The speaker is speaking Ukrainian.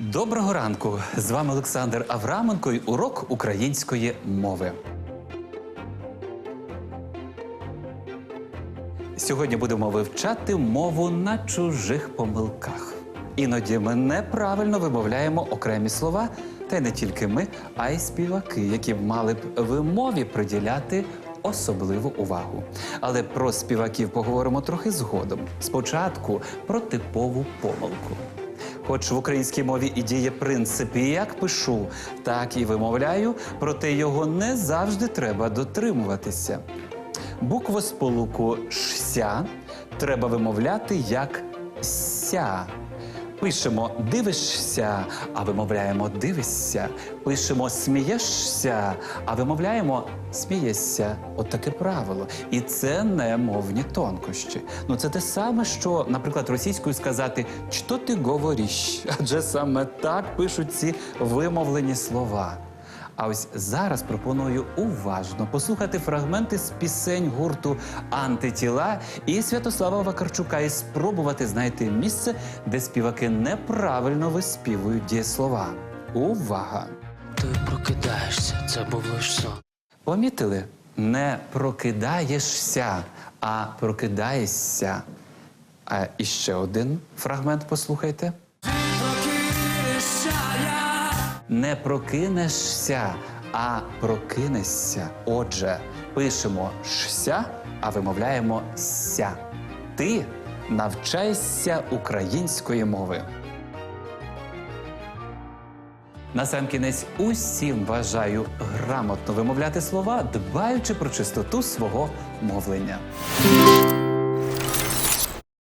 Доброго ранку! З вами Олександр Авраменко і урок української мови. Сьогодні будемо вивчати мову на чужих помилках. Іноді ми неправильно вимовляємо окремі слова, та й не тільки ми, а й співаки, які мали б вимові приділяти особливу увагу. Але про співаків поговоримо трохи згодом. Спочатку про типову помилку. Хоч в українській мові і діє принцип як пишу, так і вимовляю, проте його не завжди треба дотримуватися. Букву сполуку «шся» треба вимовляти як ся. Пишемо дивишся, а вимовляємо дивишся. Пишемо смієшся, а вимовляємо смієшся. От таке правило. І це не мовні тонкощі. Ну це те саме, що, наприклад, російською сказати «Що ти говориш? Адже саме так пишуть ці вимовлені слова. А ось зараз пропоную уважно послухати фрагменти з пісень гурту Антитіла і Святослава Вакарчука і спробувати знайти місце, де співаки неправильно виспівують дієслова. Увага! Ти прокидаєшся, це був лиш сон. Помітили? Не прокидаєшся, а прокидаєшся. А і ще один фрагмент послухайте. Не прокинешся, а прокинешся. Отже, пишемо шся, а вимовляємо ся. Ти навчайся української мови. Насамкінець усім бажаю грамотно вимовляти слова, дбаючи про чистоту свого мовлення.